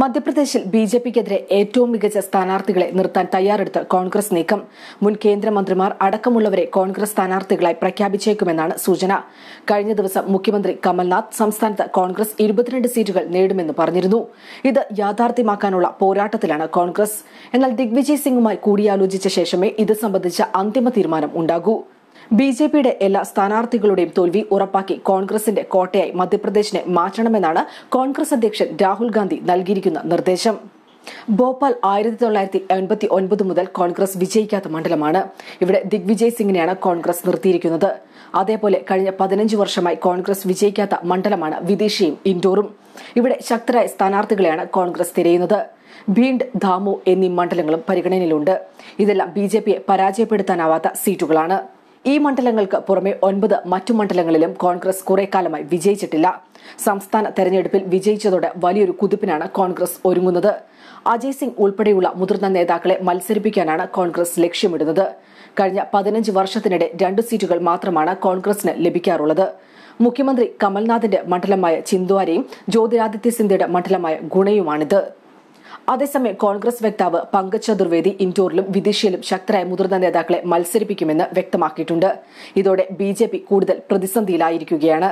മധ്യപ്രദേശിൽ B J പിക്കെതിരെ ഏറ്റവും മികച്ച സ്ഥാനാർത്ഥികളെ നിർത്താൻ തയ്യാറെടുത്ത് കോൺഗ്രസ് നീക്കം. മുൻ കേന്ദ്രമന്ത്രിമാർ അടക്കമുള്ളവരെ കോൺഗ്രസ് സ്ഥാനാർത്ഥികളായി പ്രഖ്യാപിച്ചേക്കുമെന്നാണ് സൂചന. കഴിഞ്ഞ ദിവസം മുഖ്യമന്ത്രി കമൽനാഥ് സംസ്ഥാനത്ത് കോൺഗ്രസ് ഇരുപത്തിരണ്ട് സീറ്റുകൾ നേടുമെന്ന് പറഞ്ഞിരുന്നു. ഇത് യാഥാർത്ഥ്യമാക്കാനുള്ള പോരാട്ടത്തിലാണ് കോൺഗ്രസ്. എന്നാൽ ദിഗ്വിജയ് സിംഗുമായി കൂടിയാലോചിച്ച ശേഷമേ ഇത് സംബന്ധിച്ച അന്തിമ തീരുമാനം ഉണ്ടാകൂ. ബി ജെ പിയുടെ എല്ലാ സ്ഥാനാർത്ഥികളുടെയും തോൽവി ഉറപ്പാക്കി കോൺഗ്രസിന്റെ കോട്ടയായി മധ്യപ്രദേശിനെ മാറ്റണമെന്നാണ് കോൺഗ്രസ് അധ്യക്ഷൻ രാഹുൽ ഗാന്ധി നൽകിയിരിക്കുന്ന നിർദ്ദേശം. ഭോപ്പാൽ ആയിരത്തി തൊള്ളായിരത്തി എൺപത്തി ഒൻപത് മുതൽ കോൺഗ്രസ് വിജയിക്കാത്ത മണ്ഡലമാണ്. ഇവിടെ ദിഗ്വിജയ് സിംഗിനെയാണ് കോൺഗ്രസ് നിർത്തിയിരിക്കുന്നത്. അതേപോലെ കഴിഞ്ഞ പതിനഞ്ച് വർഷമായി കോൺഗ്രസ് വിജയിക്കാത്ത മണ്ഡലമാണ് വിദേശിയും ഇൻഡോറും. ഇവിടെ ശക്തരായ സ്ഥാനാർത്ഥികളെയാണ് കോൺഗ്രസ് തിരയുന്നത്. ഭീണ്ട് ധാമു എന്നീ മണ്ഡലങ്ങളും പരിഗണനയിലുണ്ട്. ഇതെല്ലാം ബി ജെ പിയെ പരാജയപ്പെടുത്താനാവാത്ത സീറ്റുകളാണ്. ഈ മണ്ഡലങ്ങൾക്ക് പുറമെ ഒൻപത് മറ്റു മണ്ഡലങ്ങളിലും കോൺഗ്രസ് കുറെ കാലമായി വിജയിച്ചിട്ടില്ല. സംസ്ഥാന തെരഞ്ഞെടുപ്പിൽ വിജയിച്ചതോടെ വലിയൊരു കുതിപ്പിനാണ് കോൺഗ്രസ് ഒരുങ്ങുന്നത്. അജയ് സിംഗ് ഉൾപ്പെടെയുള്ള മുതിർന്ന നേതാക്കളെ മത്സരിപ്പിക്കാനാണ് കോൺഗ്രസ് ലക്ഷ്യമിടുന്നത്. കഴിഞ്ഞ പതിനഞ്ച് വർഷത്തിനിടെ രണ്ട് സീറ്റുകൾ മാത്രമാണ് കോൺഗ്രസിന് ലഭിക്കാറുള്ളത്. മുഖ്യമന്ത്രി കമൽനാഥിന്റെ മണ്ഡലമായ ചിന്ദ്വാരയും ജ്യോതിരാദിത്യ സിന്ധ്യയുടെ മണ്ഡലമായ ഗുണയുമാണിത്. അതേസമയം കോൺഗ്രസ് വക്താവ് പങ്കജ് ചതുർവേദി ഇൻഡോറിലും വിദേശയിലും ശക്തരായ മുതിർന്ന നേതാക്കളെ മത്സരിപ്പിക്കുമെന്ന് വ്യക്തമാക്കിയിട്ടുണ്ട്. ഇതോടെ ബി കൂടുതൽ പ്രതിസന്ധിയിലായിരിക്കുകയാണ്.